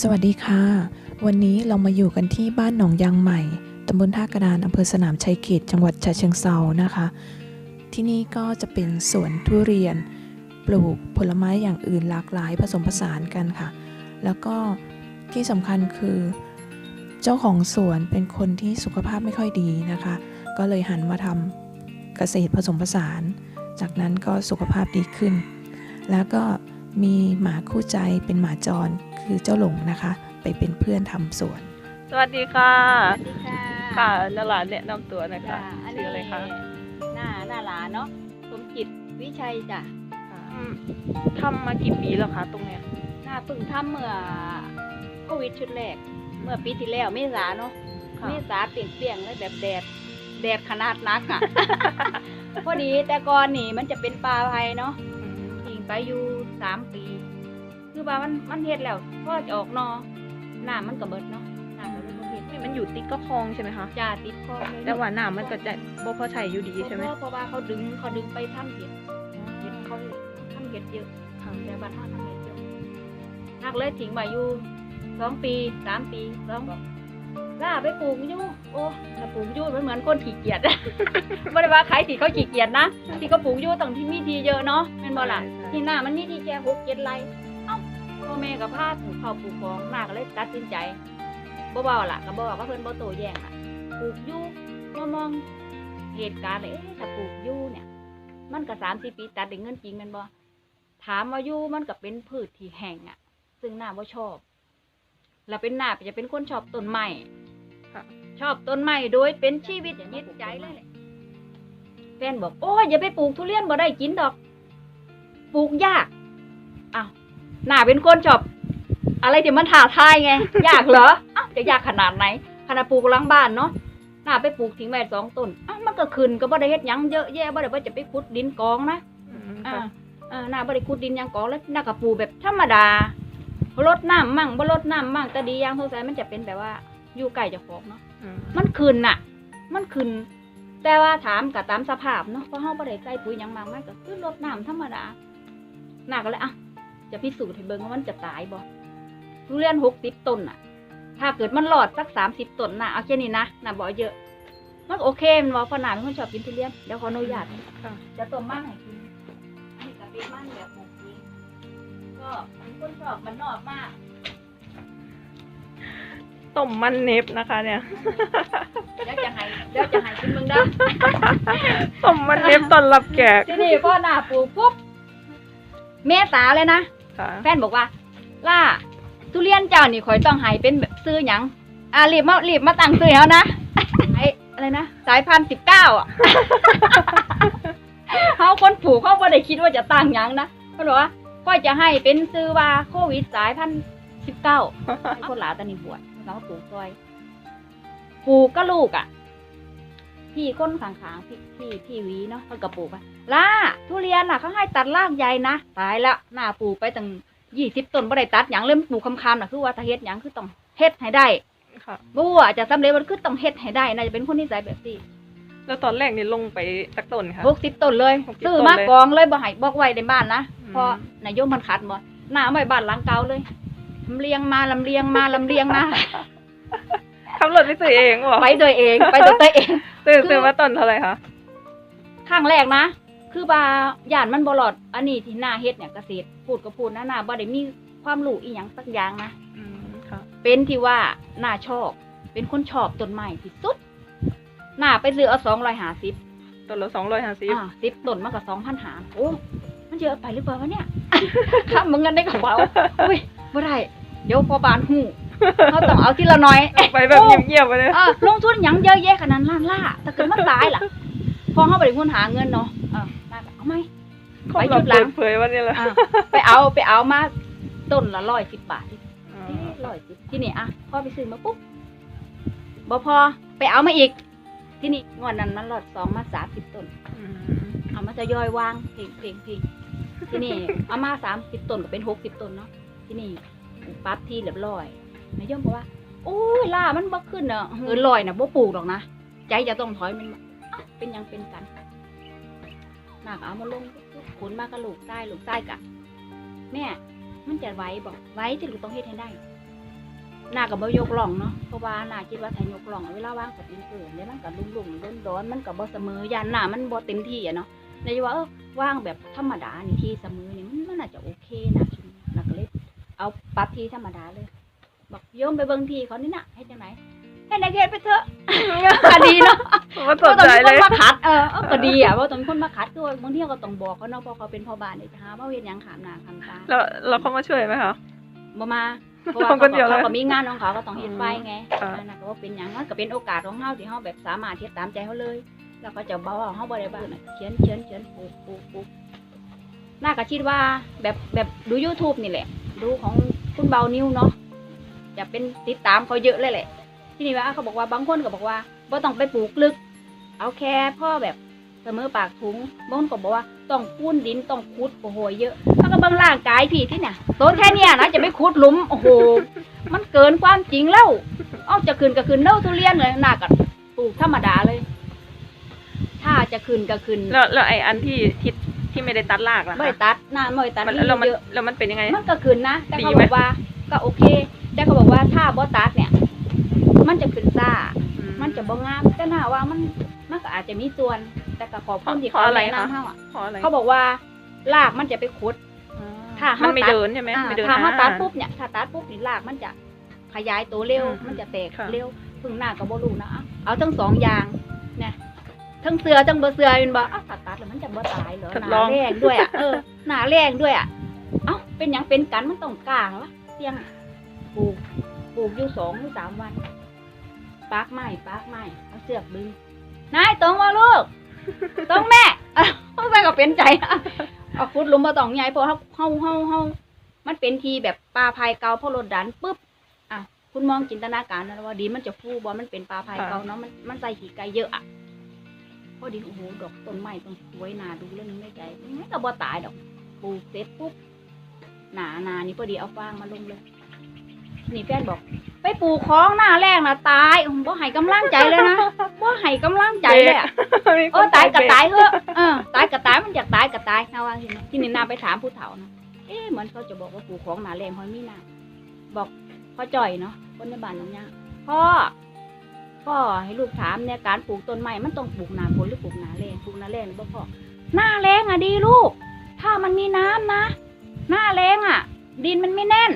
สวัสดีค่ะ วันนี้เรามาอยู่กันที่บ้านหนองยางใหม่ตำบลท่ากระดานอำเภอสนามชัยเขตจังหวัดฉะเชิงเซานะคะ ที่นี่ก็จะเป็นสวนทุเรียน ปลูกผลไม้อย่างอื่นหลากหลายผสมผสานกันค่ะ แล้วก็ที่สำคัญคือ เจ้าของสวนเป็นคนที่สุขภาพไม่ค่อยดีนะคะ ก็เลยหันมาทำเกษตรผสมผสาน จากนั้นก็สุขภาพดีขึ้น แล้วก็มีหมาคู่ใจเป็นหมาจร คือเจ้าหลงนะคะ ไปเป็นเพื่อนทำสวน สวัสดีค่ะ สวัสดีค่ะ ค่ะนาหลานแนะนำตัวหนะคะจ้ะอันชื่นี้ออะไรคะหน้าหน้าหลานเนาะสมจิตวิชัยจ้ะอืมทำมากี่ปีแล้วคะตรงเนี้ยหน้าเพึ่งทำเมื่อโควิดชุดแรก เมื่อปีที่แล้วเมษาเนาะ ค่ะเมษาเปลี่ยงๆเลยแบบแดด แดดขนาดนักอะ พอดีแต่ก่อนนี่มันจะเป็นปลาไพเนาะ อืมทิ้งไปอยู่สามปี คือว่ามันมันเฮ็ดแล้วพอจะออกนอหน้ามันก็เบิดเนาะหน้าก็เลยบ่เฮ็ดนี่มันอยู่ติดก็คลองใช่ไหมคะจ่าติดคอเลยแต่ว่าน้ำมันก็จะบ่พอใช้อยู่ดีใช่ไหม เพราะเพราะว่าเขาดึงเขาดึงไปทำเห็ดเห็ดเขาทำเห็ดเยอะค่ะแต่บ้านเราทำเห็ดเยอะนักเลยทิ้งไว้อยู่สองปีสามปีสองล่าไปปลูกอยู่โอ้ถ้าปลูกอยู่มันเหมือนคนขี้เกียจ ไม่ได้ว่าใครที่เขาขี้เกียจนะที่เขาปลูกอยู่ต้องที่มีทีเยอะเนาะเป็นบ่ล่ะใช่ใช่ที่หน้ามันมีที่แค่หกเจ็ดไร่เอ้าพ่อ แม่กับพาถึงเขาปลูกของหน้าก็เลยตัดสินใจบ่เบาๆล่ะก็บอกว่าเพิ่นบ่โตแย่งอะปลูกอยู่มามองเหตุการณ์เลยเอ๊ะถ้าปลูกอยู่เนี่ย มันก็สามสี่ปีตัดได้เงินจริงแมันบ่ถามว่าอยู่มันก็เป็นพืชที่แห้งอะ ซึ่งหน้าบ่ชอบแล้วเป็นหน้าจะเป็นคนชอบต้นไม้ค่ะชอบต้นไม้โดยเป็นชีวิตอย่างยึดใจเลยแหละแฟนบอกโอ้ยอย่าไปปลูกทุเรียนบ่ได้กินดอก ปลูกยากอ้าว หน้าเป็นคนชอบ อะไรที่มันท้าทายไงยากเหรออ้าวจะยากขนาดไหนขนาดปลูกหลังบ้านเนาะหน้าไปปลูกทิ้งไว้สองต้นอ้าวมันก็ขึ้นก็บ่ได้เฮ็ดหยังเยอะแยะบ่ได้ว่าจะไปขุดดินกองนะอืมอ่าค่ะอ่าหน้าบริคุดดินหยังกองแล้วหน้ากระปูแบบธรรมดาบ่ลดน้ำมั่งบ่ลดน้ำมั่งแต่ดีอย่างสงสัยมันจะเป็นแบบว่าอยู่ใกล้เจะของเนาะอืมมันขึ้นน่ะ มันขึ้น แต่ว่าถามกับตามสภาพเนาะเพราะเฮาบ่ได้ใส่ปุ๋ยหยังมากมันก็คือลดน้ำธรรมดาหน้าก็เลยอะ จะพิสูจน์ให้เบิ่งว่ามันจะตายบ่ทุเรียน60ต้นน่ะ ถ้าเกิดมันรอดสัก30ต้นน่ะเอาแค่นี้นะน่ะบ่เยอะ มันโอเคมันว่าเพราะหน้าเป็นคนชอบกินทุเรียนเดี๋ยวขออนุญาตค่ะจะต้มมันให้กินอันนี้ก็เป็นมันแบบหมูกินก็เป็นคนชอบมันนอกมากต้มมันเนบนะคะ เนี่ยเดี๋ยวจะให้เดี๋ยวจะให้กินมึงได้ต้มมันเนบตอนรับแขกทีนี้พ่อหน้าปลูกปุ๊บเมษาเลยนะ ค่ะ แฟนบอกว่า ล่าทุเรียนเจ้านี่ข่อยต้องให้เป็นแบบซื้อหยังอ่ารีบมารีบมาตั้งซื้อแล้วนะไออะไรนะสายพันธุ์สิบเก้าอะ เขาคนปลูกเขาไม่ได้คิดว่าจะตั้งหยังนะเขาบอกว่าก็จะให้เป็นซื้อว่าโควิดสายพันธุ์สิบเก้าคนหลาตานีบวชเราก็ปลูกซอยปลูกก็ลูกอะ พี่ก้นขางๆพี่พี่พี่หวีเนาะเขาก็ปลูกอะ ล่าทุเรียนอะเขาให้ตัดรากใหญ่นะตายแล้วหน้าปลูกไปตั้งยี่สิบต้นบ่ได้ตัดหยังเริ่มปลูกคำๆน่ะคือว่าถ้าเฮ็ดหยังคือต้องเฮ็ดให้ได้ค่ะ บ่ว่าจะสำเร็จมันคือต้องเฮ็ดให้ได้น่าจะเป็นคนนิสัยแบบนี้แล้วตอนแรกนี่ลงไปสักต้นค่ะหกสิบต้นเลย60ซื้อมาต้นเลย กองเลยบ่ให้บอกไว้ในบ้านนะอืม เพราะนายโยมมันขัดบ่หน้าเอาไว้บ้านหลังเก่าเลยลำเลียงมาลำเลียงมาลำเลียงมา ขับรถไปซื้อเองเหรอไปโดยเองไปโดยตัวเอง ซื้อคือ ซื้อมาต้นเท่าไหร่คะครั้งแรกนะ คือว่าย่านมันบ่รอด อันนี้ที่หน้าเฮ็ดเนี่ยเกษตรพูดก็พูดนะหน้าบ่ได้มีความรู้อีหยังสักอย่างนะอืมค่ะเป็นที่ว่าหน้าชอบ เป็นคนชอบต้นไม้ที่สุด หน้าไปซื้อเอาสองร้อยห้าสิบต้นละสองร้อยห้าสิบอ่าสิบต้นมันก็สองพันหาโอ้มันเยอะไปหรือเปล่าวะเนี่ย ข้ามมึงเงินได้กระเป๋าอุ้ยบ่ได้เดี๋ยวพอบานหูเขาต้องเอาทีละน้อย ไปแบบเงียบๆไปเลยเออลงทุนหยังเยอะแยะขนาดนั้นล่ะแต่เกิดมันตายล่ะ พอเขาไปได้เงินหาเงินเนาะเออน่าก็เอา ไหมคนไปจุเราดหลัเปิงดเผยวันนี้แหละอะไปเอาไปเอามาต้นละร้อยสิบบาทอ๋อร้อยสิบที่นี่อะพ่อไปซื้อมาปุ๊บบ่พอไปเอามาอีก ที่นี่งวดนั้นมันหลอดสองมาสามสิบต้นอืมเอามาจะย่อยวางเพลงเพลงเพลงที่นี่เอามาสามสิบต้นก็เป็นหกสิบต้นเนาะที่นี่ปั๊บที่เรียบร้อยนายยมบอกว่าโอ้ยล่ามันบ่ขึ้นเนาะเออลอยนะบ่ปลูกหรอกนะใจจะต้องถอยมันมาอ้าวเป็นหยังเป็นกัน นากเอามาลงขนมากระลูกใต้ลูกใต้กะแม่มันจะไว้บอกไว้ที่ลูกต้องเฮ็ดให้ได้หน้ากับบ่ยกล่องเนาะเพราะว่าหน้าคิดว่าถ้ายกล่องเวลาว่างสปริงเกอร์เนี่ยมันก็ลุ่มๆร้อนร้อนๆมันก็บ่เสมอยานหน้ามันบ่เต็มที่อะเนาะเลยว่าเออว่างแบบธรรมดานี่ที่เสมอนี่มันมันน่าจะโอเคนะคิดนะก็เลยเอาปรับที่ธรรมดาเลย บอกโยมไปเบิ่งที่เขานี่นะเฮ็ดจังได ให้นายเฮ็ดไปเถอะ ก็ดีเนาะว่าสนใจเลยบ่ต้องมีคนมาขัดเออเออก็ดีอะว่าต้องมีคนมาขัดด้วยบางทีเราก็ต้องบอกเขาเนาะเพราะเขาเป็นพ่อบ้านเนี่ยจะหาว่าเฮ็ดหยังขามหน้าขามตาแล้วแล้วเขามาช่วยไหมคะ บ่มาเพราะว่าทำคนเดียวเลยเขาก็มีงานของเขาก็ต้องเฮ็ดไว้ไงอ่า อันนั้นก็ว่าเป็นหยังมันก็เป็นโอกาสของเฮาที่เฮาแบบสามารถเฮ็ดตามใจเฮาเลย แล้วก็จะบอกว่าเฮาบ่ได้บ้านน่ะเขียนเขียนเขียนปลูกปลูกปลูกน่าก็คิดว่าแบบแบบดู YouTube นี่แหละ ดูของคุณเบานิวเนาะจะเป็นติดตามเขาเยอะเลยแหละ ที่นี่ว่าเขาบอกว่าบางคนก็บอกว่าบ่ต้องไปปลูกลึก เอาแค่พ่อแบบเสมอปากถุงบางคนก็บอกว่าต้องปูนดินต้องขุดโอ้โหเยอะมันก็เบางร่างกายพี่ที่เนี่ยต้นแค่เนี้ยนะจะไปขุดหลุมโอ้โหมันเกินความจริงแล้วเอาจะขึ้นก็ขึ้นเน่าทุเรียนเลยน่าก็ปลูกธรรมดาเลย ถ้าจะขึ้นก็ขึ้นแล้วแล้วไอ้อันที่ที่ที่ไม่ได้ตัดรากล่ะไม่คะได้ตัดหน้าไม่ได้ตัดมันที่แล้วมันเยอะแล้วมันเป็นยังไง มันก็ขึ้นนะแต่เขาดีไหบมอกว่าก็โอเค แต่เขาบอกว่าถ้าบ่ตัดเนี่ย มันจะขึ้นซ่าอืมันจะบ่งามแต่น่าว่ามันมันก็อาจจะมีส่วน แต่ก็ขอบคุณที่เพราะอะไรแนะคะนำเฮาอะเพราะอะไรเขาบอกว่ารากมันจะไปขุดถ้ามันเขาไม่ตัดเดินใช่ไหมอ่าไม่เดินถ้าเขาหตัดปุ๊บเนี่ยถ้าตัดปุ๊บนี่รากมันจะขยายตัวเร็วอืมมันจะแตกค่ะเร็วพึ่งหน้าก็บ่รู้นะเอาเอาทั้งสองอย่างเนี่ยทั้งเสือทั้งบ่เสือเป็นบ่อ้าวถ้าตัดแล้วมันจะบ่ตายเหรอทดหลนาองแรงด้วยอะเออหนาแรงด้วยอะเอ้าเป็นหยังเป็นกันมันต้องกล้าเหรอวะเสียงปลูกปลูกอยู่สองหรือสามวัน ปากไม้ปากไม้เอาเสือกดึงนายตรงว่าลูกตรงแม่อะแม่ก็เป็นใจนะเอาฟุดหลุมมาตองใหญ่เพราะเฮาเฮาเฮาเฮามันเป็นทีแบบปลาพายเก่าพอรถดันปุ๊บอะคุณมองจินตนาการนะว่าดีมันจะฟูบอมันเป็นปลาพายเก่าเนาะมันมันใส่ขี้ไก่เยอะอะพอดีโอ้โหดอกต้นไม้ต้องสวยนาดูเรื่องนึงในใจไม่ก็บ่ตายดอกปลูกเสร็จปุ๊บหนาหนานี่พอดีเอาฟางมาลงเลย นี่แฟนบอก ไปปลูกของหน้าแรกนะตายอืมบ่ให้กำลังใจเลยนะบ่ให้กำลังใจเลยอะมีคนเออตายก็เบรตายเถอะเออตายก็ตายมันอยากตายก็ตายนะว่าทีนี้ที่นี่นาไปถามผู้เฒ่านะเอ๊ะเหมือนเขาจะบอกว่าปลูกของหนาแรงพอยมีนาบอกพ่อจ่อยเนาะคนในบ้านน้องย่าพ่อพ่อให้ลูกถามเนี่ยการปลูกต้นไม้มันต้องปลูกหนาฝนหรือปลูกหนาแรงปลูกหนาแรงหรือบ่พ่อหน้าแรงอะดีลูก ถ้ามันมีน้ำนะ หน้าแรงอะ ดินมันไม่แน่น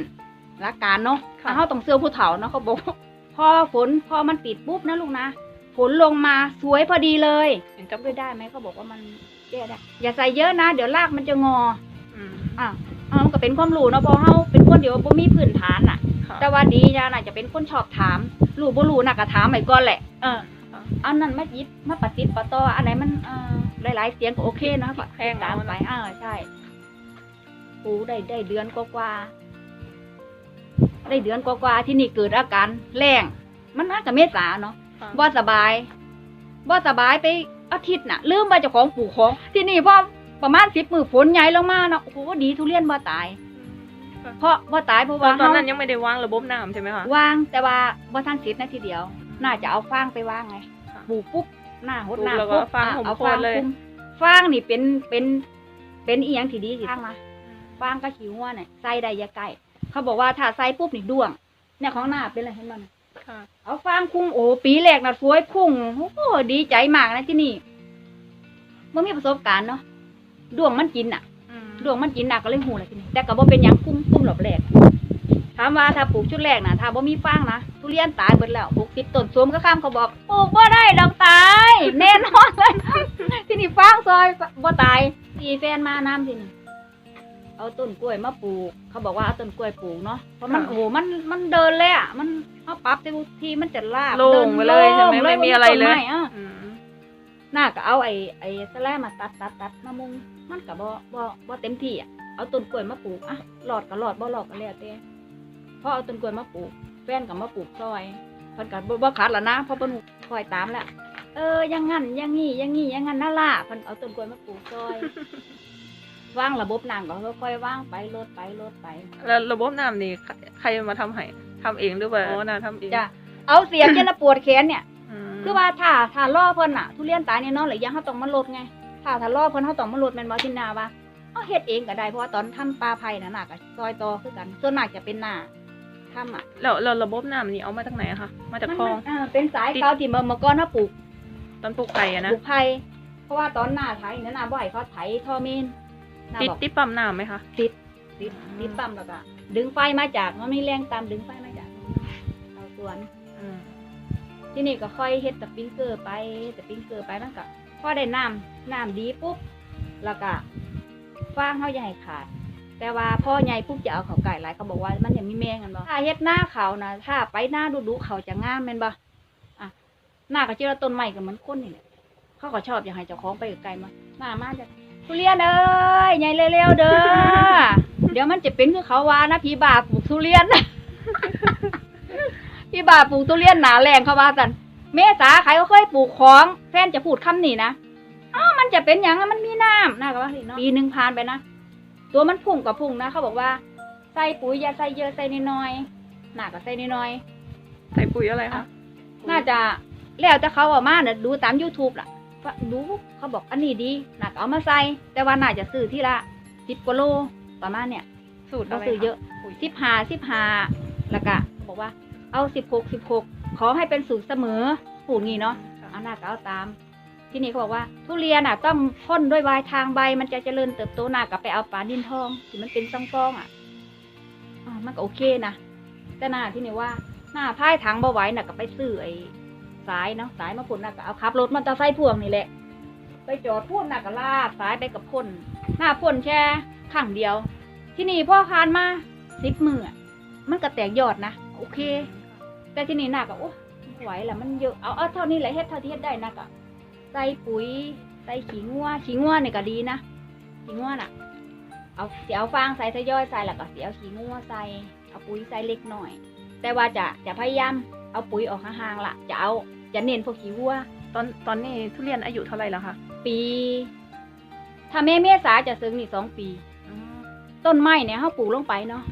หลักการเนาะค่ะเขาต้องเสื้อผู้เฒ่าเนาะเขาบอกว่าพอฝนพอมันติดปุ๊บนะลูกนะ ฝนลงมาสวยพอดีเลยเห็นจักับบด้วยได้ไหมเขาบอกว่ามันแก้ได้อย่าใส่เยอะนะ เดี๋ยวรากมันจะงออืมอะอะมันก็เป็นความรู้เนาะเพอเฮาเป็นคนเดียวบ่มีพื้นฐานน่ะ ค่ะแต่ว่าดีนะน่ะจะเป็นคนชอบถามรู้บ่รู้น่ะก็ถามไปก่อนแหละ เออค่ะอันนั้นมายิบมาปฏิดประต่ออันไหนมันเออหลายๆเสียงก็โอเคเนาะก็แพงตามเอาไปนะอ่าใช่ปูได้ได้เดือนกว่าๆ ได้เดือนกว่าๆที่นี่เกิดอาการแรงมันน่าจะเมษาเนาะค่ะบ่สบายบ่สบายไปอาทิตย์น่ะลืมว่าเจ้าของปลูกของ ที่นี่พอประมาณสิบมือฝนใหญ่ลงมาเนาะโอ้โหดีทุเรียนบ่ตาย เพราะบ่ตายเพราะตอว่านตอนเฮานั้นยังไม่ได้วางระบบน้ำใช่ไหมคะวางแต่ว่าบ่ทันเสร็จนะทีเดียว น่าจะเอาฟางไปวางไงค่ะปลูกปุ๊บหน้าหดปลูกหน้าแล้วก็ปุ๊บฟางอะห่มเอาโคฟางนเลยคลุมฟางนี่เป็นเป็นเป็นอีหยังที่ดีสิฟางมาฟางกับขี้วัวเนี่ยใส่ได้อยาใกล้ เขาบอกว่าถ้าใส่ปุ๊บนี่ด้วง เนี่ยของหน้าเป็นอะไรเห็นบ่น่ะค่ะ เอาฟางคุ้งโอ้ปีแรกน่ะสวยพุ่งโอ้โหดีใจมากนะที่นี่บ่มีประสบการณ์เนาะดวงมันกินน่ะอืมดวงมันกินน่ะก็เลยหูแหละที่นี่แต่ก็บ่เป็นหยังคุ้มคุ้มรอบแรกถามว่าถ้าปลูกชุดแรกน่ะถ้าบ่มีฟางนะทุเรียนตายเบิดแล้วปลูกติดต้นสวมก็ข้ามเขาบอกปลูกบ่ได้ดอกตายแน่นอนเลย ที่นี่ฟางซอยบ่ตายที่แฟนมาน้ำที่นี่ เอาต้นกล้วยมาปลูก เขาบอกว่าเอาต้นกล้วยปลูกเนาะเพราะมันโอ้โหมันมันเดินเลยอะมันเขาปรับแต่ทีมันจะลากโล่งไปเลยใช่ไหมโงไม่มีอะไรเลยต้นม้อะอืมหน้าก็เอาไอ้ไอ้สแลมมาตัดตัดตัดมามุงมันก็บ่บ่บ่เต็มที่อะเอาต้นกล้วยมาปลูกอะหลอดก็หลอดบ่หลอดก็แล้วแต่พอเอาต้นกล้วยมาปลูก แฟนก็มาปลูกซอยเพิ่นก็บ่บ่ขาดละนะเพราะเพิ่นคอยตามแล้วเอออยังงั้นอยังงี้อยังงี้อยังงั้นนั่นล่ะเพิ่นเอาต้นกล้วยมาปลูกซอย วางระบบน้ำก็ค่อยๆวางไปลดไปลดไป แล้วระบบน้ำนี่ใครใครมาทำให้ทำเองหรือว่าโอ้น่าทำเองจ้ะเอาเสียบจนละปวดแขนเนี่ย มคือว่าถ้าถ้าล่อเพิ่นน่ะ ทุเรียนตายเนี่ยเนาะหรือยังเขาต้องมาลดไง ถ้าถ้าล่อเพิ่นเขาต้องมาลดแม่นบ่ทินนาว่าเอาเฮ็ดเองก็ได้เพราะว่าตอนทำปลาไผ่น่ะน่ะก็ซอยต่อคือกัน ส่วนมากจะเป็นหน้าทำอะแล้วแล้วระบบน้ำนี่เอามาจากไหนอะคะมาจากมันคลอง มันอ่าเป็นสายเก่าที่เมื่อเมื่อก่อนเขาปลูก ตอนปลูกไก่อะนะ ปลูกไผ่เพราะว่าตอนหน้าไถนั่นน่ะบ่อยเขาไถท่อมีน น่าติดบอกติดปั๊มน้ำไหมคะ ติดติดอืมติดปั๊มแล้วก็ดึงไฟมาจากมันมีแรงตามดึงไฟมาจากเตาสวน อืมที่นี่ก็ค่อยเฮ็ดสปริงเกอร์ไปสปริงเกอร์ไปมันก็พอได้น้ำน้ำดีปุ๊บแล้วก็ฟางเฮาอย่าให้ขาด แต่ว่าพ่อใหญ่ปุ๊บจะเอาเขาไก่หลายเขาบอกว่ามันยังมีแมงกันบ่ถ้าเฮ็ดหน้าเขานะถ้าไปหน้าดุๆเขาจะงามแม่นบ่อะหน้าก็เจอต้นไม้ก็เหมือนคนนี่แหละเขาก็ชอบอยากให้เจ้าของไปไกลๆมามามาจะ ทุเรียนเอ้ยใหญ่เร็วๆเด้อ เดี๋ยวมันจะเป็นคือเขาว่านะพี่บาปลูกทุเรียน พี่บาปลูกทุเรียนหนาแรงเขาว่ากันเมษาใครก็เคยปลูกของแฟนจะพูดคำนี้นะอ้าวมันจะเป็นอย่างนั้นมันมีน้ำน่าก็ว่าสิเนาะปีหนึ่งผ่านไปนะ ตัวมันพุ่งกับพุ่งนะ เขาบอกว่าใส่ปุ๋ยอย่าใส่เยอะใส่น้อยๆน่าก็ใส่น้อยใส่ปุ๋ยอะไรคะๆน่าจะแล้วแต่เขาเออกมาเนี่ยดูตาม YouTube ล่ะว่า ดูเขาบอกอันนี้ดีน่าก็เอามาใส่ แต่ว่าน่าจะซื้อที่ละสิบกว่าโลประมาณเนี่ยสูตรเราอะไรซื้อเยอะปุ๋ยสิบห้าสิบห้าแล้วก็บอกว่า เอาสิบหกสิบหกขอให้เป็นสูตรเสมอปลูกงี้เนาะเอาหน้าก็เอาตาม ที่นี่เขาบอกว่า ทุเรียนอะ ต้องพ่นด้วยวายทางใบมันจะเจริญเติบโตหน้ากับไปเอาปลาดินทองที่มันเป็นซองกองๆอะอ่ามันก็โอเคนะแต่หน้าที่นี่ว่าหน้าพายถังบ่ไหวน่ะก็ไปซื้อไอ้ สายเนาะสายมาพ่นน่ะก็เอาขับรถมันตะไซค์พ่วงนี่แหละ ไปจอดพ่นน่ะก็ลากสายไปกับพ่นหน้าพ่นแค่ข้างเดียว ที่นี่พ่อคานมาสิบมืออมันก็แตกยอดนะโอเค แต่ที่นี่หน้าก็โอ้ไหวละมันเยอะเอาเอาเท่านี้แหละเฮ็ดเท่าที่เฮ็ดได้นะก็ใส่ปุ๋ยใส่ขี้งัวขี้งัวนี่ก็ดีนะขี้งัวน่ะ เอาเสียเอาฟางใส่ทยอยใส่แล้วก็เสียเอาขี้งัวใส่เอาปุ๋ยใส่เล็กหน่อย แต่ว่าจะจะพยายามเอาปุ๋ยออกห่างๆล่ะจะเอา จะเน้นพวกขี้วัว ตอนตอนนี้ทุเรียนอายุเท่าไหร่แล้วคะปี ถ้าแม่เมษาจะซึ้งนี่สองปี ต้นไม้เนี่ยเขาปลูกลงไปเนาะ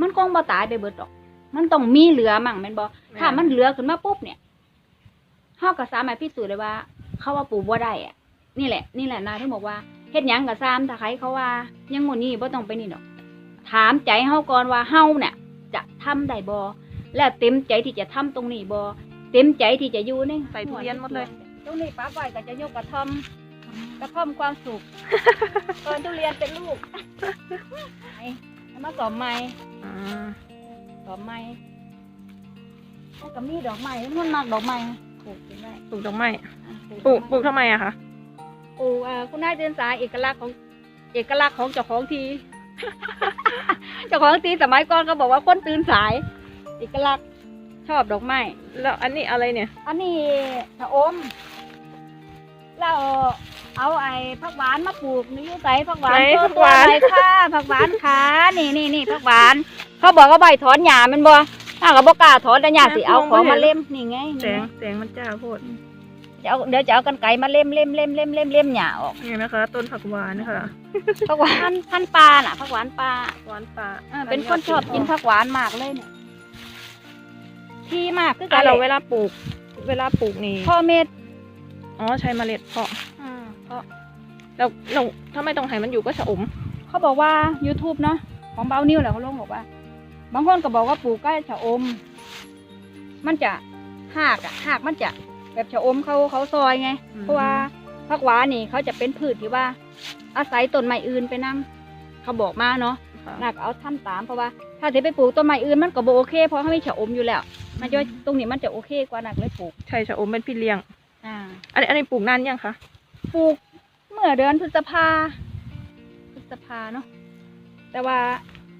มันคงบ่ตายไปเบิดดอก มันต้องมีเหลือมั่งแม่นบ่ถ้ามันเหลือขึ้นมาปุ๊บเนี่ยเฮาก็สามารถพิสูจน์ได้ว่า เขาว่าปลูกบ่ได้อะนี่แหละ นี่แหละนายที่บอกว่าเฮ็ดหยังก็ซ้ำถ้าใครเขาว่า ยังหมดนี้บ่ต้องไปนี่ดอก ถามใจเฮาก่อนว่าเฮาเนี่ยจะทำได้บ่แล้วเต็มใจที่จะทำตรงนี้บ่ เต็มใจที่จะอยู่ในใส่ทุเรียนหมดเลย ตรงนี้ป้าไว้ก็จะยกกระท่อมกระท่อมความสุขตอนทุเรียนเป็นลูกไอ้เอามาสอมไม้อ่าดอกไม้แล้วก็มีดอกไม้มันมากดอกไม้ปลูกเป็นไรปลูกดอกไม้อะปลูกปลูกทำไมอะคะปลูกเอ่อคุณนายเดินสายเอกลักษณ์ของเอกลักษณ์ของเจ้าของทีเจ้าของทีสมัยก่อนก็บอกว่าคนตื่นสาย เอกลักษณ์ ชอบดอกไม้แล้วอันนี้อะไรเนี่ย อันนี้ชะอม เราเอาไอ้ผักหวานมาปลูกนี่อยู่ใส่ผักหวานไหนโชผัว์กตัหววานหน่อยค่ะผักหวานขานี่นี่นี่ผักหวาน เขาบอกว่าใบถอนหญ้าแมันบ่ถ้าก็บ่กล้าถอนแต่หญ้าสิเอาของมาเล่มนี่ไงแสงแสงมันจ้าโพดจะเอาเดี๋ยวจะเอากันไกรมาเล่มเล่มเล่มเล่มเล่มเล่มหญ้าออกนี่นะคะ ต้นผักหวานนะคะผักหวานพันธุ์ปลาน่ะผักหวานปลาหวานป่าอ่าเป็นคนชอบกินผักหวานมากเลยเนี่ย ที่มากคือกัอะนเราเลเวยลาปลูก เวลาปลูกนี่พ่อเม็ดอ๋อใช้เมล็ดเพาะอ่าเพราะแล้วเราถ้าไม่ต้องให้มันอยู่ก็ชะอมเขาบอกว่า YouTube เนาะของเบานิวแหละเขาลงบอกว่า บางคนก็บอกว่าปลูกใกล้ชะอม มันจะหากอะหากมันจะแบบชะอมเขาเขาซอยไงอืมเพราะว่าผักหวานนี่เขาจะเป็นพืชที่ว่า อาศัยต้นไม้อื่นไปนํเขาบอกมาเนาะ ค่ะน่าก็เอาทำตามเพราะว่า ถ้าจะไปปลูกต้นไม้อื่นมันก็บ่โอเคเพราะเขาไม่ชะอมอยู่แล้ว มันจะตรงนี้มันจะโอเคกว่านักเลยปลูก ใช่ชะอมเป็นพี่เลี้ยง อ่า อันนี้อันนี้ปลูกนานยังคะ ปลูกเมื่อเดือนพฤษภา พฤษภาเนาะ แต่ว่า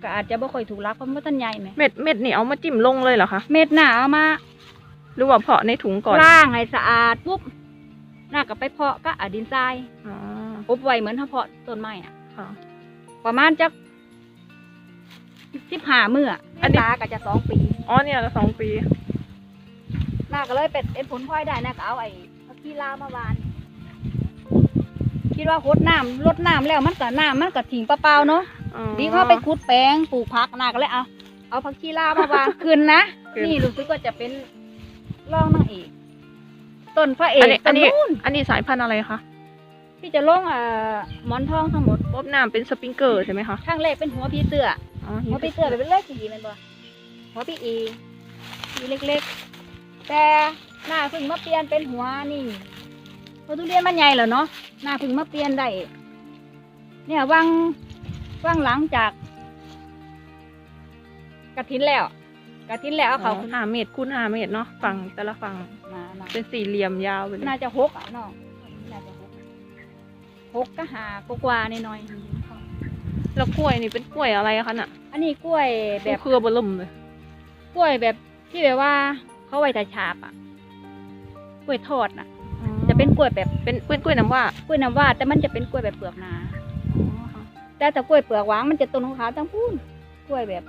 ก็อาจจะบ่ค่อยถูกรักเพราะมันบ่ทันใหญ่ไหม เม็ดเม็ดนี่เอามาจิ้มลงเลยเหรอคะ เม็ดหนาเอามาหรือว่าเพาะในถุงก่อนล้างให้สะอาดปุ๊บน่าก็ไปเพาะก็อาดินทรายอ๋ออบไว้เหมือนเขาเพาะต้นไม้อะค่ะ ประมาณจักสิบห้ามื้ออัอันนนี้ ตาก็จะสองปี อ๋อเนี่ยสองปีน่าก็เลยเป็นเป็นผลพลอยได้น่าก็เอาไอ้พักกีฬามาวาน คิดว่าหดน้ำลดน้ำแล้วมันก็น้ำมันก็ทิ้งเปล่าๆเนาะอ๋อ ดีเขาไปขุดแปลงปลูกผักน่าก็เลยเอาเอาผักชีลามาวางขึ้นนะขึ้นนี่รู้สึกว่าจะเป็นร่องนางเอกต้นพระเออักนนี้อัต้นนนี้นู้นอันนี้สายพันธุ์อะไรคะที่จะลงเอ่อหมอนทองทั้งหมดป๊บน้ำเป็นสปริงเกอร์ใช่ไหมคะ ข้างแรกเป็นหัวพีเสื้อ อ๋อหัวพีเสื้อเป็นเลือดสีแมันบ่ หัวพี่อีมีเล็กๆ แต่หน้าเพึ่งมาเปลี่ยนเป็นหัวนี่เพราะทุเรียนมันใหญ่แล้วเนาะหน้าเพึ่งมาเปลี่ยนได้เนี่ยวังวังหลังจากกระถินแล้วกระถินแล้วเอาเขาเขาห้าเมตรคูณห้าเมตรเนาะฝั่งแต่ละฝั่งมามาเป็นสี่เหลี่ยมยาวไปเลยน่าจะหกอะเนาะน่าจะหกหกก็หากว่าๆหน่อยๆแล้วกล้วยนี่เป็นกล้วยอะไรคะน่ะ อันนี้กล้วยแบบเครือบล่มเลย กล้วยแบบที่แบบว่าเขาไว้แต่ฉาบอะ กล้วยทอดน่ะ จะเป็นกล้วยแบบเป็นเป็นกล้วยน้ำว่ากล้วยน้ำว้าแต่มันจะเป็นกล้วยแบบเปลือกหนาแต่แต่กล้วยเปลือกหวานมันจะต้นขาวๆตั้งพูนกล้วยแบบ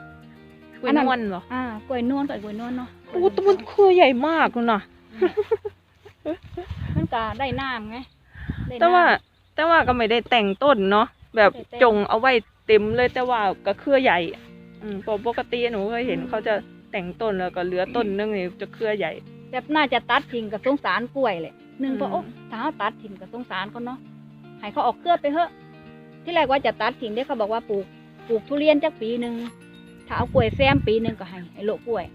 กล้วยอันนั้นนวลเหรออ่ากล้วยนวลกับกล้วยนวลเนาะโอ้แตัวมันเครือใหญ่มากเลยนะมันก็ได้น้ำไงได้น้ำแต่ว่า แต่ว่าก็ไม่ได้แต่งต้นเนาะแบบไม่ได้แต่งจงเอาไว้เต็มเลยแต่ว่าก็เครือใหญ่ อืมปกติหนูเคยเห็นเขาจะ แต่งต้นแล้วก็เหลือต้นนึงนี่จะเครือใหญ่ แบบน่าจะตัดทิ้งกับสงสารกล้วยเลยหนึ่งอืมเพราะโอ้ถ้าเขาตัดทิ้งกับสงสารเขาเนาะให้เขาออกเครือไปเถอะ ที่แรกว่าจะตัดทิ้งเด้เขาบอกว่าปลูกปลูกทุเรียนจักปีหนึ่งถ้าเอากล้วยแซมปีหนึ่งก็ให้ให้โลกกล้วย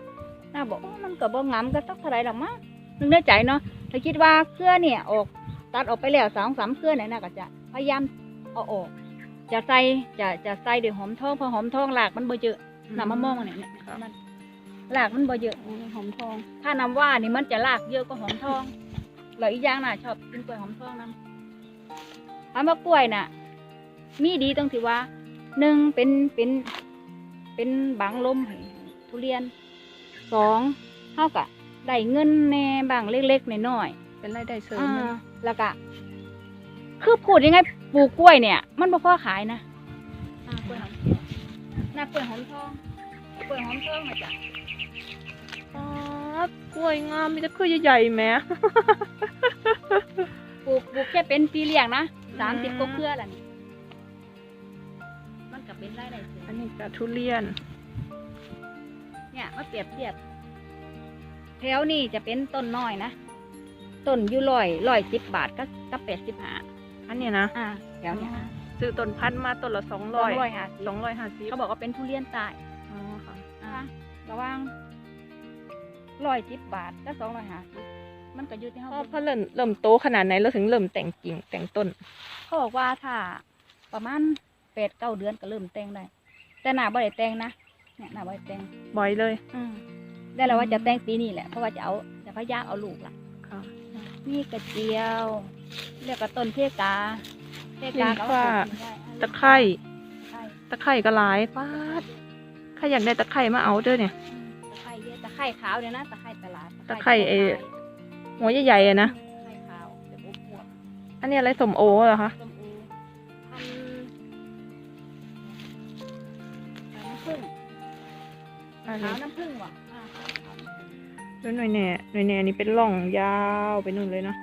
น่าบอกว่ามันก็บ่งามก็สักเท่าไหรหรอกมั้งนึกในใจเนาะถ้าคิดว่าเครือเนี่ยออกตัดออกไปแล้วสองสามเครือเนี่ยน่าก็จะพยายามเอาออก จะใส่จะจะใส่ด้วยหอมทองเพราะหอมทองหลากมันบ่เยอะน้ำมะม่วงเนี่ยเนี่ยครับมัน รากมันบ่เยอะหอมทอง ถ้าน้ำว่านี่มันจะรากเยอะก็หอมทองแล้วอีกอย่างน่ะชอบกินกล้วยหอมทองน้ำถามว่ากล้วยน่ะ มีดีตรงที่ว่าหนึ่งเป็นเป็นเป็นบางลมให้ทุเรียนสองเท่ากับได้เงินแหน่บางเล็กๆน้อยเป็นรายได้เสริๆมอ่านะแล้วก็คือพูดยังไงปลูกกล้วยเนี่ย มันบ่พอขายนะอ่ากล้วยหอมทองหน้ากล้วยหอมทองกล้วยหอมทองมาจ้ะอ๋ อกล้วยงามมีแต่เครือใหญ่ๆแหม ปลูกปลูกแค่เป็นปีเลี้ยงนะสามสิบอืมก็เครือละนี่มันก็เป็นรายได้เสริมอันนี้ก็ทุเรียน เนี่ยมาเปรียบเทียบแถวนี่จะเป็นต้นน้อยนะต้นอยู่ร้อยร้อยสิบบาทก็ก็แปดสิบห้าอันเนี้ยนะอ่าแถวเนี้ยซื้อต้นพันธุ์มาต้นละสองสร้อองยร้อยห้าสิบสองร้อยห้าสิบเขาบอกว่าเป็นทุเรียนใต้อ๋อค่ะอ่าระหว่าง ร้อยสิบบาทก็สองร้อยห้าสิบมันก็อยู่ที่พเขาอพอเริ่มเริ่มโตขนาดไหนเราถึงเริ่มแต่งกิ่งแต่งต้น เขาบอกว่าถ้าประมาณแปดเก้าเดือนก็เริ่มแต่งได้ แต่หน้าบ่ได้แต่งนะเนี่ยหน้าบ่ได้แต่งบ่อยเลย อืมได้แล้วว่าจะแต่งปีนี้แหละเพราะว่าจะเอาจะพยายามเอาลูกล่ะค่ะนี่กระเจียวเรียกกระต้นเพกาเพกาก็ว่าเอาปลูกได้ตะไคร่ใช่ตะไคร่ก็หลายป้าดใครอยากได้ตะไคร่มาเอาเด้อเนี่ยอืมตะ ไคร้เยอะตะไคร้ขาวเนี่ยนะตะไคร้ตลาดตะไคร้เอหัวใหญ่ๆอะนะ ตะไคร้ขาวจะบวบอันนี้อะไรสมโอเหรอคะๆส้มโอพันขาวน้ำผึ้งอันขานี้วน้ำผึ้งว่ะอ่าขาวน้ำผึ้งแล้วหน่วยแหน่หน่วยแหน่นี่เป็นร่องยาวไปนู่นเลยเนาะ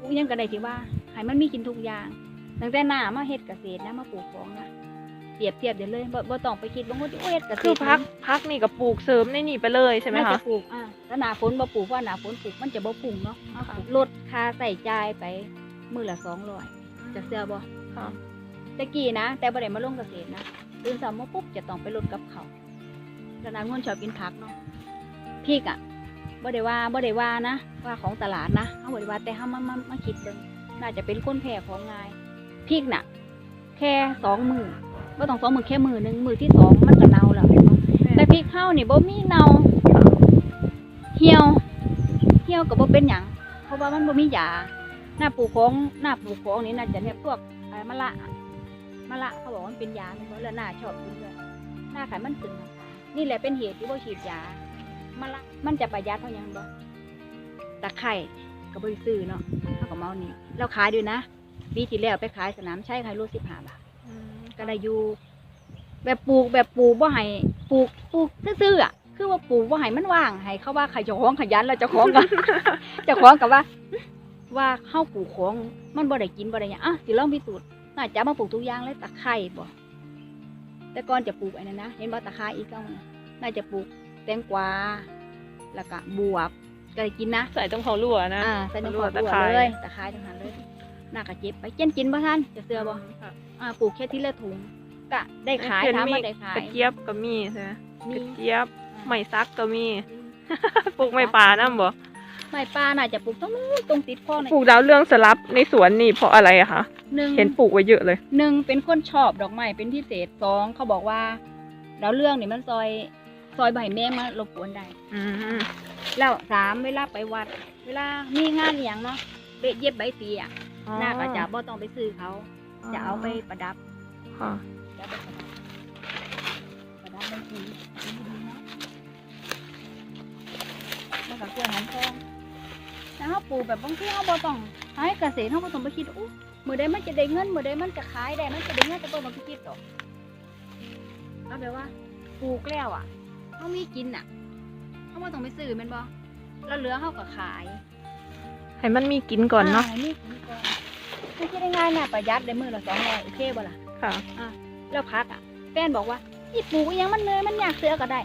ปลูกหยังก็ได้ที่ว่าให้มันมีกินทุกอย่าง ตั้งแต่หน้ามาเฮ็ดเกษตรนะมาปลูกของนะ เปรียบเทียบเดี๋ยวเลยบ่บ่ต้องไปคิดบางคนที่โอ้เฮ็ดเกษตรคือพักพักนี่กับปลูกเสริมในนี่ไปเลยใช่ไหมน่าคะจะปลูกอ่าถ้าหนาฝนบ่ปลูกเพราะหนาฝนปลูกมันจะบ่พุ่งเนาะค่ะลดค่าใส่จ่ายไปมื้อละสองร้อยจะเสื้อบ่ค่ะตะกี้นะ แต่บ่ได้มาลงเกษตรนะตื่นเช้ามาปุ๊บจะต้องไปลดกับเขาวแล้วนางคนชอบกินผักเนาะพริกอะบ่ได้ว่าบ่ได้ว่านะว่าของตลาดนะเฮาบ่ได้ว่าแต่เฮามามามาคิดเบิ่งน่าจะเป็นคนแพ้ของง่ายพริกน่ะ แค่สองมือ บ่ต้องสองมือแค่มือหนึงมือที่สองมันก็เน่าแล้วแต่พริกเฮานี่บ่มีเน่าเหี่ยวเหี่ยวก็บ่เป็นหยังเพราะว่ามันบ่มียาหน้าปลูกของหน้าปลูกของนี่น่าจะเนี่ยพวกไอ้มะละมะละเขาบอกว่ามันเป็นยาเป็นบ่แล้วหน้าชอบกินด้วยหน้าไขมันขึ้นน้ำตาลนี่แหละเป็นเหตุที่บ่ฉีดยามะละมันจะประหยัดเท่าหยังบ่ตะไคร่ก็บ่ได้ซื้อเนาะเฮาก็มาเอานี่เราขายด้วยนะปีที่แล้วไปขายสนามชัยขายโล15บาทอืม ก็ได้อยู่แบบปลูกแบบปลูกว่าให้ปลูกปลูกซื่อๆอะคือว่าปลูกว่าให้มันว่างให้เขาว่าใครเจะของขยันแล้วเจะของกันเจะของกับว่า ว่าเข้าปลูกของมันบ่ได้กินบ่ได้หยังอะสิลองพิสูจน์น่าจะมาปลูกทุกอย่างเลยตะไคร่บ่แต่ก่อนจะปลูกไอ้นั่นนะเห็นบ่ตะไคร้อีกแล้วมันน่าจะปลูกแตงกวาแล้วก็บวบก็ได้กินนะ ใส่ต้องเขารั่วนะ อ่าใส่น้ำรั่ปอวดตะตัวไคร้เลยตะไคร้ทั้งนั้นเลยน่ากระเจ็บไปเจนกินบ่ท่านจะเสือบ่ค่ะอ่าปลูกแค่ทีละถุงก็ได้ขายเห็นถามมีว่าได้ขากระยเจี๊ยบก็มีใช่ไหมมี กระเจี๊ยบไม้ซักก็มี ปลูกไม้ป่านํบ่ไม้ป่าน่าจะปลูกตรงนู้นตรงติดคลองเนี่ยปลูกดาวเรื่องสลับในสวนนี่เพราะอะไรอะคะ หนึ่ง เห็นปลูกไว้เยอะเลย หนึ่งเป็นคนชอบดอกไม้เป็นพิเศษสองเขาบอกว่าแล้วเรื่องนี่มันซอยซอยใบแมงมารบกวนได้อืมแล้วสามเวลาไปวัด เวลามีงานอหย่างเนาะเบะเย็บใบสีอะหน้าก็จะบ่ต้องไปซื้อเขา จะเอาไปประดับค่ะจะเอาไปประดับประดับเป็นสีแล้วก็กล้วยหอมทองแล้วเขาปลูกแบบบางทีเขาบ่ต้องให้เกษตรเขาบ่ต้องไปคิดอู้เมื่อใดมันจะได้เงินเมื่อใดมันจะขายได้มันจะได้เงินแต่บ่ต้องไปคิดหรอกเอาแบบว่าปลูกแล้วอะเขามีกินอะเขาบ่ต้องไปซื้อแม่นบ่แล้วเหลือเขาก็ขายให้มันมีกินก่อนเนาะให้มีกิน ง่ายนะประหยัดได้มือละสองร้อยโอเคบ่ล่ะค่ะแล้วพักอะแฟนบอกว่านี่ปลูกอิหยังมันเนยมันอยากเสือก็ได้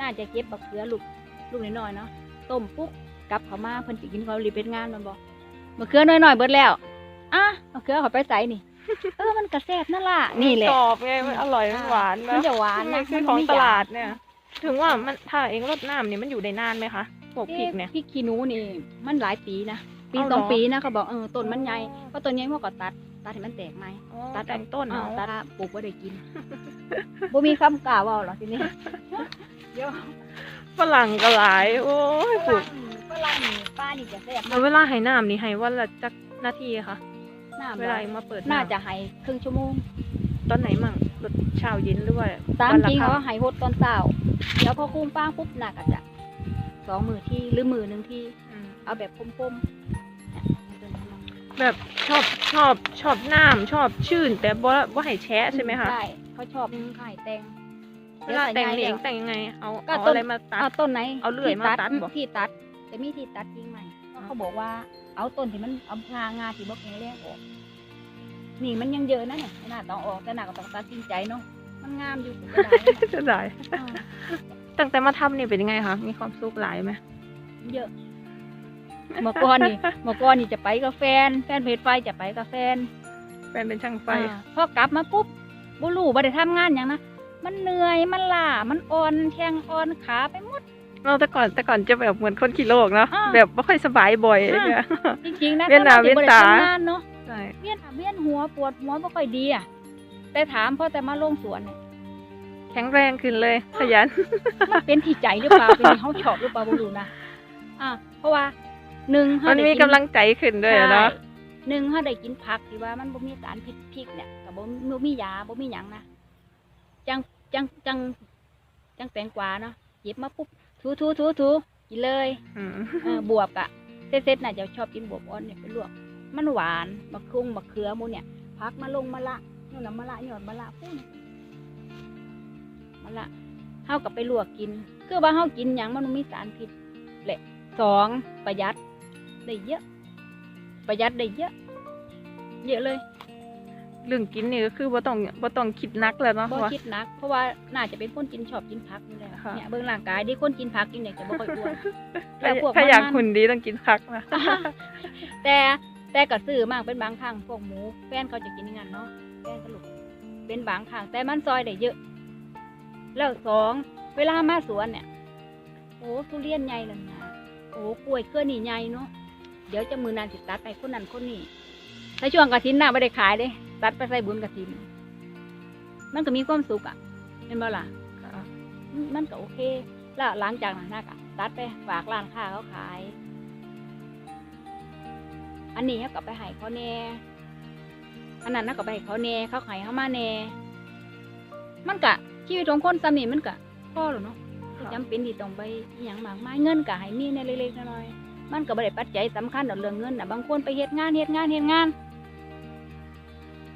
น่าจะเก็บบักเขือลูกลูกน้อยๆเนาะต้มปุ๊บกลับเขามาเพิ่นสิกินเขารีเป็นงานมันบอกบักเขือน้อยๆเบิดแล้วอะบักเขือเขาไปใส่นี่ เออมันกระแซบนั่นล่ะนี่แหละ กรอบไงมันอร่อยมันหวานมันะนจะหวานมันะนคือของตลาดเนี่ย ถึงว่ามันถ้าเองรดน้ำเนี่ยมันอยู่ได้นานไหมคะพวกพริกเนี่ย พริกขี้หนูนี่มันหลายปีนะ ปีเอาเหรอสองปีนะเขาบอกเออต้นมันใหญ่พอต้นใหญ่พวกก็ตัดตัดให้มันแตกไหมตัดแต่งต้นอ่าเอาตาปลูกไ่ได้กินบ่มีคำกล่าวเว่าหรอกทีนี้เดี๋ยวฝรั่งก็หลาย โอ้ยปลูกฝรั่งนี่ป้านี่จะแซ่บแล้วเวลาให้น้ำนี่ให้วันละจักนาทีค่ะน้ำเวลาเองมาเปิดน่าน้ำจะให้ครึ่งชั่วโมงตอนไหนมั่งรถเช้าเย็นหรือว่าตามวันละจริงคเขารั้ว่าให้หดตอนเช้าเดี๋ยวพอคุ้มป้างปุ๊บน่าก็จะสองมือที่หรือมือหนึ่งที่อืมเอาแบบคมๆ แบบชอบชอบชอบน้ำชอบชื่น แต่บ่บ่ให้แช่ใช่ไหมคะใช่เขาชอบไข่แตงเวลาแต่งนี่เองดี๋ยวใส่แต่งยังไง เอาก็เอาต้น อะไรมาตัดเอาต้นไหนเอาเลื่อยที่มาตัดบ่ ที่ตัดจะมีที่ตัดจริงไหมก็เขาบอกว่าเอาต้นที่มันเอาพางาที่บ่แข็งแรงออกนี่มันยังเยอะนะเนี่ยหน้าต้องออกแต่หน้าก็ต้องตัดสินใจเนาะมันงามอยู่ผมก็ได้นะจะได้อ่าตั้งแต่มาทำนี่เป็นยังไงคะมีความสุขหลายไหมเยอะ เมื่อก่อนนี่เมื่อก่อนนี่จะไปกับแฟน แฟนเพจไฟจะไปกับแฟนแฟนเป็นช่างไฟอ่าพอกลับมาปุ๊บบ่รู้บ่ได้ทำงานหยังนะมันเหนื่อยมันล้ามันอ่อนแข้งอ่อนขาไปหมด เราแต่ก่อนแต่ก่อนจะแบบเหมือนคนขี้โรคเนาะอ่าแบบไม่ค่อยสบายบ่อยอ่า เนี่ย จริงๆนะเวียนหน้าถ้เวียนบ่ได้ตา ทำงานเนาะ ใช่เวียนเวียนหัวปวดหัวบ่ค่อยดีอะ แต่ถามพอแต่มาลงสวนเนี่ย แข็งแรงขึ้นเลยขยัน มันเป็นที่ใจหรือเปล่า เป็นที่เขาชอบหรือเปล่าบ่รู้นะอ่าเพราะว่า หนึ่งเฮามันได้มีกินกำลังใจขึ้นด้วยอะเนาะ ใช่หนึ่งเฮาได้กินผักที่ว่ามันบ่มีสารพิษพริกเนี่ยก็บ่บ่มียาบ่มีหยังนะจังจังจังจังแตงกวาเนาะหยิบมาปุ๊บถูถูถูถูกินเลยอืมเออบวบอะเซ็ตๆน่ะจะชอบกินบวบอ่อนเนี่ยไปลวกมันหวานมะคุงมะเขือหมูเนี่ยพักมาลงมะละนู่นน่ะมะละหยอดมะละปุ้นมะละเฮากับไปลวกกิน คือว่าเฮากินหยังมันบ่มีสารพิษแหละสองประหยัด ได้เยอะ ประหยัดได้เยอะ เยอะเลยเรื่องกินนี่ก็คือว่าต้องว่าต้องคิดนักแล้วเนาะบ่ว่าคิดหนัก เพราะว่าน่าจะเป็นคนกินชอบกินผักนี่แหละค่ะเนี่ยเบิ่งร่างกายดิคนกินผักกินเนี่ยจะบ่ค่อยอ้วนถ้าแล้วพวกถ้าอยากมันๆหุ่นดีต้องกินพักนะแต่แต่ก็ซื้อมากเป็นบางครั้งพวกหมูแฟนเขาจะกินอย่างนั้นเนาะแฟนก็ลูกเป็นบางครั้งแต่มันซอยได้เยอะ แล้วสองเวลามาสวนเนี่ยโอ้ทุเรียนใหญ่เลยนะโอ้กล้วยเครือนี่ใหญ่เนาะ เดี๋ยวจะมือนานสิตัดไปคนนั้นคนนี้ถ้าช่วงกระถินน่ะไม่ได้ขายเลยตัดไปใส่บุญกระถิน มันก็มีความสุขอะเป็นบ่ล่ะมันก็โอเค แล้วหลังจากนั้นนะก็ตัดไปฝากร้านค้าเขาขาย อันนี้เขาก็ไปให้เขาแหน่อันนั้นนะก็ไปให้เขาแหน่เขาให้เขามาแหน่มันก็ชีวิตของคนสามีมันก็พอหรอเนาะค่ะจำเป็นที่ต้องไปอหย่างมากมายเงินก็ให้มีในเล็กๆน้อยๆ มันก็บ่ได้ปัจจัยสำคัญดอกเรื่องเงินน่ะบางคนไปเฮ็ดงานเฮ็ดงานเฮ็ดงาน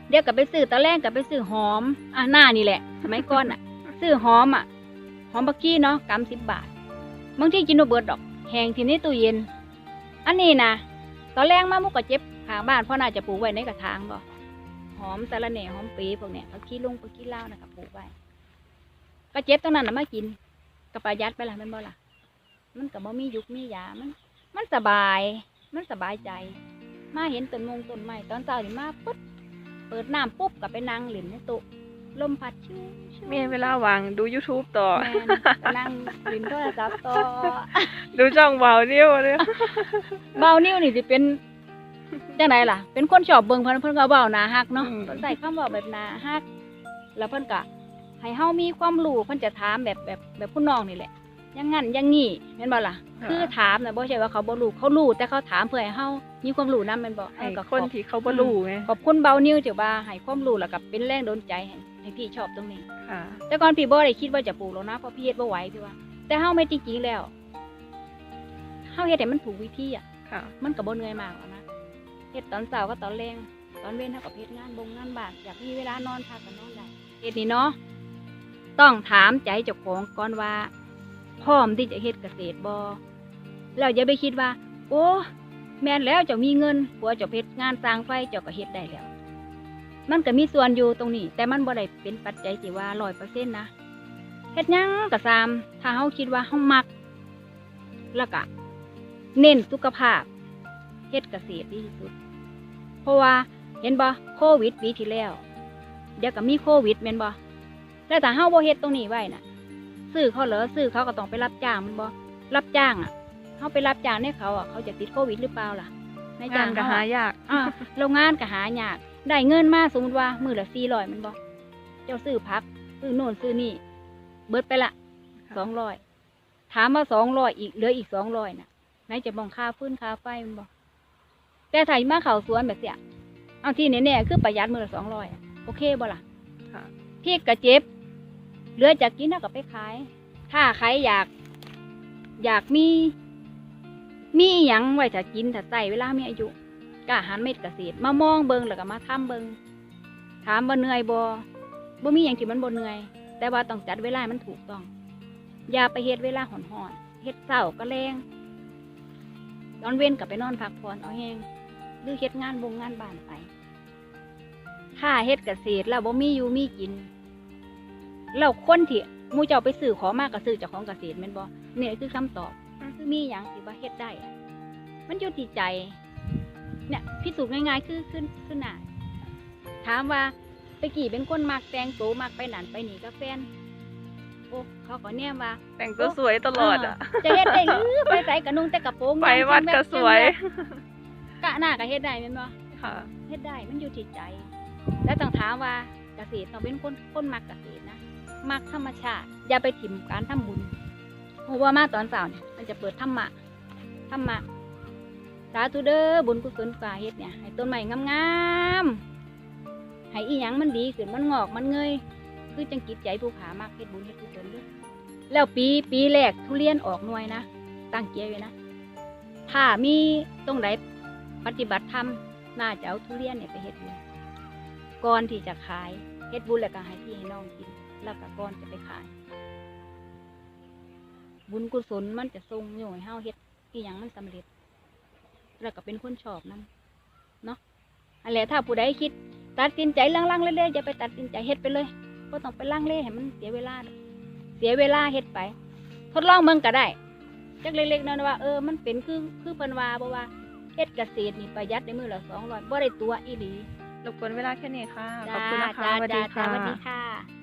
เดี๋ยวก็ไปซื้อตะแลงก็ไปซื้อหอม อะหน้านี่แหละ สมัยก่อนอะ ซื้อหอมอะ หอมบักกี้เนาะกำสิบบาท บางทีกินบ่เบิดดอก แห้งที่ในตู้เย็น อันนี้นะตอนแรกมามุกก็เจ็บข้างบ้านเพราะน่าจะปลูกไว้ในกระถางบ่หอมสะระแหน่หอมปีพวกเนี้ยผักขี้ลุงผักขี้เล่าวนะครับปลูกไว้ก็เจ็บตรงนั้นน่ะมากินก็ประหยัดไปละแม่นบ่ล่ะมันก็บ่มียุกมียามัน มันสบาย มันสบายใจ มาเห็นต้นมงต้นไม้ตอนเช้านี่มาปุ๊บเปิดน้ำปุ๊บก็ไปนั่งเล่นในโต๊ะลมพัดชิวชิวมีเวลาว่างดู YouTube ต่อแม่นไปนั่งลินโทรศัพท์ต่อดูช่องเบาเดียวเลยเบานิ้วนี่สิเป็นจังไดล่ะ เป็นคนชอบเบิ่งเพิ่นเพิ่นก็เว้าหน้าฮักเนาะอืมเพิ่นใส่คำเว้าแบบหน้าฮัก แล้วเพิ่นก็ให้เฮามีความรู้เพิ่นจะถามแบบแบบแบบผู้น้องนี่แหละ อยังงั้นอยังงี้แม่นบ่ล่ะคือถามน่ะบ่ใช่ว่าเขาบ่รู้เขารู้แต่เขาถามเพื่อให้เฮามีความรู้นำแม่นบ่ให้เออก็คนที่เขาบ่รู้ไงขอบคุณเบานิ้วที่ว่าให้ความรู้แล้วก็เป็นแรงดลใจให้ให้พี่ชอบตรงนี้ ค่ะ แต่ก่อนพี่บ่ได้คิดว่าจะปลูกหรอกนะเพราะพี่เฮ็ดบ่ไหวพี่ว่า แต่เฮาไม่จริงๆแล้วเฮาเฮ็ดให้มันถูกวิธีอะ ค่ะ มันก็บ่เหนื่อยมากหรอกนะเฮ็ดตอนเช้าก็ตอนแรงตอนเว้นเฮาก็เฮ็ดงานบงงานบ้านอยากมีเวลานอนพักก็นอนได้เฮ็ดนี่เนาะต้องถามใจเจ้าของก่อนว่า พร้อมที่จะเฮ็ดเกษตรบ่แล้วอย่าไปคิดว่า โอ้แม่นแล้วเจ้ามีเงินผัวเจ้าเฮ็ดงานสร้างไฟเจ้าก็เฮ็ดได้แล้ว มันก็มีส่วนอยู่ตรงนี้ แต่มันบ่ได้เป็นปัจจัยที่ว่า100%นต์นะเฮ็ดยังก็ตาม ถ้าเฮาคิดว่าเฮามัก แล้วก็เน้นสุขภาพเฮ็ดเกษตรดีที่สุด เพราะว่าเห็นบ่โควิดปีที่แล้ว เดี๋ยวก็มีโควิดแม่นบ่แล้วถ้าเฮาบ่เฮ็ดตรงนี้ไว้น่ะ ซื้อเขาเหรอซื้อเขาก็ต้องไปรับจ้างแมันบ่รับจ้างอะเฮาไปรับจ้างให้เขาอะเขาจะติดโควิดหรือเปล่าล่ะในจ้างก็เฮาหาอะยากอ่าโรงงานก็หายากได้เงินมาสมมติว่ามื้อละ400แมันบ่เจ้าซื้อผักซื้อโน่นซื้อนี่ เบิดไปละค่ะสองร้อยถามว่าสองร้อยอีกเหลืออีกสองร้อยน่ะไหนจะมองค่าฟื้นค่าไฟมันบอกแต่ถ้ามาเขาสวนแบบเสียเอาที่แน่ๆคือประหยัดมือละสองร้อยโอเคบ่ล่ะค่ะพริกกระเจ็บ เหลือจากกินแล้วก็ไปขาย ถ้าใครอยาก อยากมี มีอหยังไว้ถ้ากินถ้าใส่เวลามีอายุก็หันเม็ดเกษตรมามองเบิงแล้วก็มาทำเบิงถามว่าเหนื่อยบ่บ่มีอย่างที่มันบ่เหนื่อย แต่ว่าต้องจัดเวลาให้มันถูกต้อง อย่าไปเฮ็ดเวลาหอนหอนเฮ็ดเศร้าก็แรงตอนเว้นกับไปนอนพักผ่อนเอาแห้งหรือเฮ็ดงานบงงานบ้านไป ถ้าเฮ็ดเกษตรแล้วบ่มีอยู่มีกิน แล้วคนที่หมู่เจ้าไปซื้อของมากก็ซื้อจากของเกษตรแม่นบ่เนี่ยคือคำตอบอืมคือมีหยังที่ว่าเฮ็ดได้อะมันอยู่ที่ใจ เนี่ยพิสูจน์ง่ายๆคือคือคือหน้าถามว่าไปกี่เป็นคนมักแต่งตัวมักไปนั่นไปนี่กับแฟนโอ้เขาก็แนมว่าแต่งตัวสวยตลอดอะจะเฮ็ดได้หรือไปใส่กระนุ่งแต่กระโปรงไปวัดก็สวยกะหน้าก็เฮ็ดได้แม่นบ่ค่ะเฮ็ดได้มันอยู่ที่ใจ แล้วต้องถามว่าเกษตรต้องเป็นคนคนมักเกษตรนะ มักธรรมชาติ อย่าไปถิ่มการทำบุญเพราะว่ามาตอนเช้าเนี่ยมันจะเปิดธรรมะธรรมะสาธุเด้อบุญกุศลกาเฮ็ดเนี่ยให้ต้นไม้งามๆให้อีหยังมันดีขึ้นมันงอกมันเงยคือจังกิจใจผู้ขามักเฮ็ดบุญเฮ็ดกุศลเด้อแล้วปีปีแรกทุเรียนออกหน่วยนะตั้งเกียร์ไว้นะถ้ามีตรงไหนปฏิบัติธรรมน่าจะเอาทุเรียนเนี่ยไปเฮ็ดบุญก่อนที่จะขายเฮ็ดบุญแล้วก็ให้พี่ให้น้องกิน แล้วก็ก่อนจะไปขาย บุญกุศลมันจะทรงอยู่ให้เฮาเฮ็ดอีหยังมันสำเร็จ แล้วก็เป็นคนชอบนํเนาะอันแหละถ้าผู้ใดคิด ตัดสินใจลังๆเรื่อยๆอย่าไปตัดสินใจเฮ็ดไปเลยบ่ต้องไปลังเลให้มันเสียเวลาดอกเสียเวลาเฮ็ดไป ทดลองเบิ่งก็ได้จักเล็กๆน้อยๆว่าเออมันเป็นคือคือเพิ่นว่าบ่ว่าเฮ็ดเกษตรนี่ประหยัดได้มื้อละ200บ่ได้ตัวอีหลีรบกวนเวลาแค่นี้ค่ะขจ้าอบคุณนะคะจ้าสวัสดีจ้าค่ะสวัสดีค่ะ